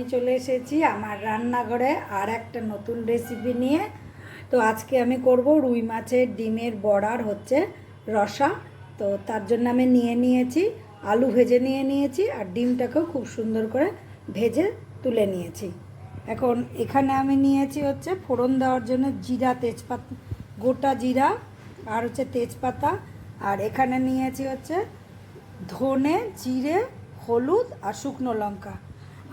আমি চলে এসেছি আমার রান্নাঘরে আর একটা নতুন রেসিপি নিয়ে। তো আজকে আমি করব রুই মাছের ডিমের বড়ার হচ্ছে রসা। তো তার জন্য আমি নিয়ে নিয়েছি, আলু ভেজে নিয়ে নিয়েছি আর ডিমটাকেও খুব সুন্দর করে ভেজে তুলে নিয়েছি। এখন এখানে আমি নিয়েছি হচ্ছে ফোড়ন দেওয়ার জন্য জিরা তেজপাতা, গোটা জিরা আর হচ্ছে তেজপাতা। আর এখানে নিয়েছি হচ্ছে ধনে, জিরে, হলুদ আর শুকনো লঙ্কা।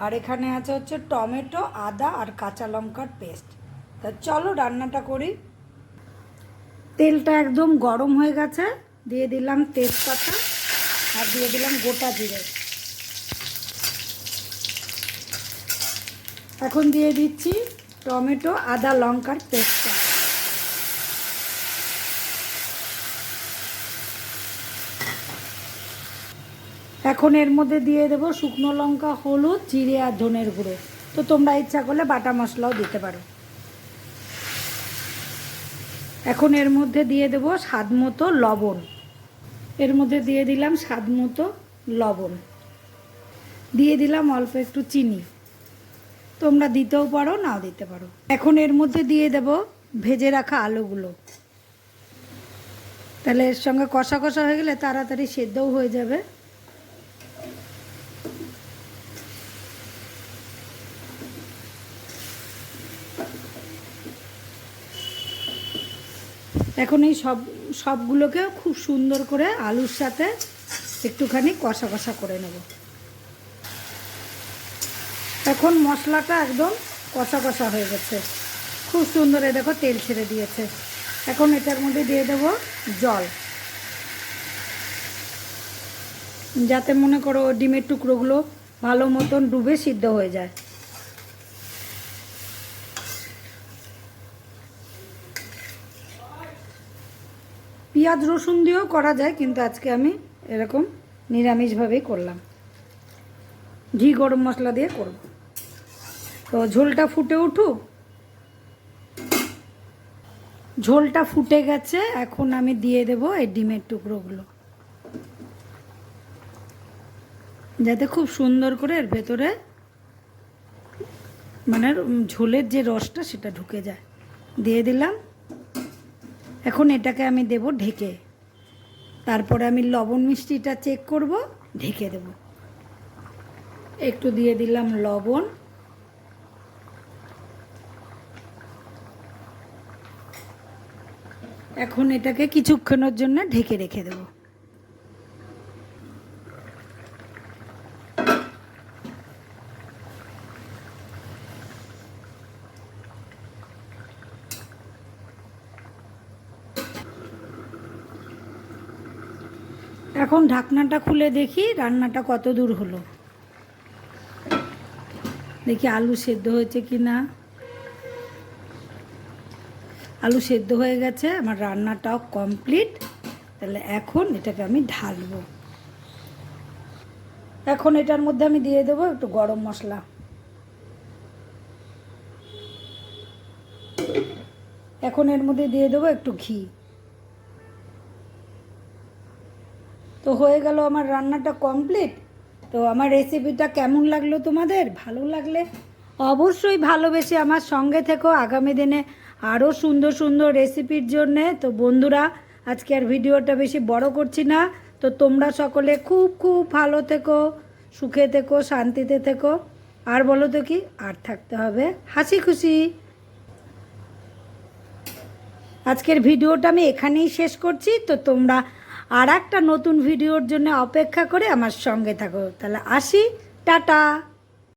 আর এখানে আছে হচ্ছে টমেটো, আদা আর কাঁচা লঙ্কার পেস্ট। তা চলো রান্নাটা করি। তেলটা একদম গরম হয়ে গেছে। দিয়ে দিলাম তেজপাতা আর দিয়ে দিলাম গোটা জিরে। এখন দিয়ে দিচ্ছি টমেটো, আদা, লঙ্কার পেস্টটা। এখন এর মধ্যে দিয়ে দেবো শুকনো লঙ্কা, হলুদ, জিরে আর ধনের গুঁড়ো। তো তোমরা ইচ্ছা করলে বাটা মশলাও দিতে পারো। এখন এর মধ্যে দিয়ে দেবো স্বাদ মতো লবণ। এর মধ্যে দিয়ে দিলাম স্বাদ মতো লবণ। দিয়ে দিলাম অল্প একটু চিনি। তোমরা দিতেও পারো, নাও দিতে পারো। এখন এর মধ্যে দিয়ে দেব ভেজে রাখা আলুগুলো। তাহলে এর সঙ্গে কষা কষা হয়ে গেলে তাড়াতাড়ি সেদ্ধও হয়ে যাবে। এখন এই সব সবগুলোকে খুব সুন্দর করে আলুর সাথে একটুখানি কষা কষা করে নেব। এখন মশলাটা একদম কষা কষা হয়ে গেছে। খুব সুন্দর এ দেখো তেল ছেড়ে দিয়েছে। এখন এটার মধ্যে দিয়ে দেব জল। যাতে মনে করো ডিমের টুকরোগুলো ভালো মতন ডুবে সিদ্ধ হয়ে যায়। পেঁয়াজ রসুন দিয়েও করা যায়, কিন্তু আজকে আমি এরকম নিরামিষভাবেই করলাম। ঘি গরম মশলা দিয়ে করব। তো ঝোলটা ফুটে উঠুক। ঝোলটা ফুটে গেছে, এখন আমি দিয়ে দেব এই ডিমের টুকরোগুলো। যাতে খুব সুন্দর করে এর ভেতরে মানে ঝোলের যে রসটা সেটা ঢুকে যায়। দিয়ে দিলাম। এখন এটাকে আমি দেব ঢেকে। তারপরে আমি লবণ মিষ্টিটা চেক করব, ঢেকে দেব। একটু দিয়ে দিলাম লবণ। এখন এটাকে কিছুক্ষণের জন্য ঢেকে রেখে দেব। এখন ঢাকনাটা খুলে দেখি রান্নাটা কত দূর হলো। দেখি আলু সেদ্ধ হয়েছে কি না আলু সেদ্ধ হয়ে গেছে, আমার রান্নাটাও কমপ্লিট। তাহলে এখন এটাকে আমি ঢালবো। এখন এটার মধ্যে আমি দিয়ে দেবো একটু গরম মশলা। এখন এর মধ্যে দিয়ে দেবো একটু ঘি। তো হয়ে গেল আমার রান্নাটা কমপ্লিট তো আমার রেসিপিটা কেমন লাগল তোমাদের? ভালো লাগলে অবশ্যই ভালোবেসে আমার সঙ্গে থেকো। আগামী দিনে আরও সুন্দর সুন্দর রেসিপির জন্যে। তো বন্ধুরা, আজকে আর ভিডিওটা বেশি বড় করছি না। তো তোমরা সকলে খুব খুব ভালো থেকো, সুখে থেকো, শান্তিতে থেকো। আর বলো তো কি, আর থাকতে হবে হাসি খুশি আজকের ভিডিওটা আমি এখানেই শেষ করছি। তো তোমরা আর একটা নতুন ভিডিওর জন্য অপেক্ষা করে আমার সঙ্গে থাকো। তাহলে আসি টাটা।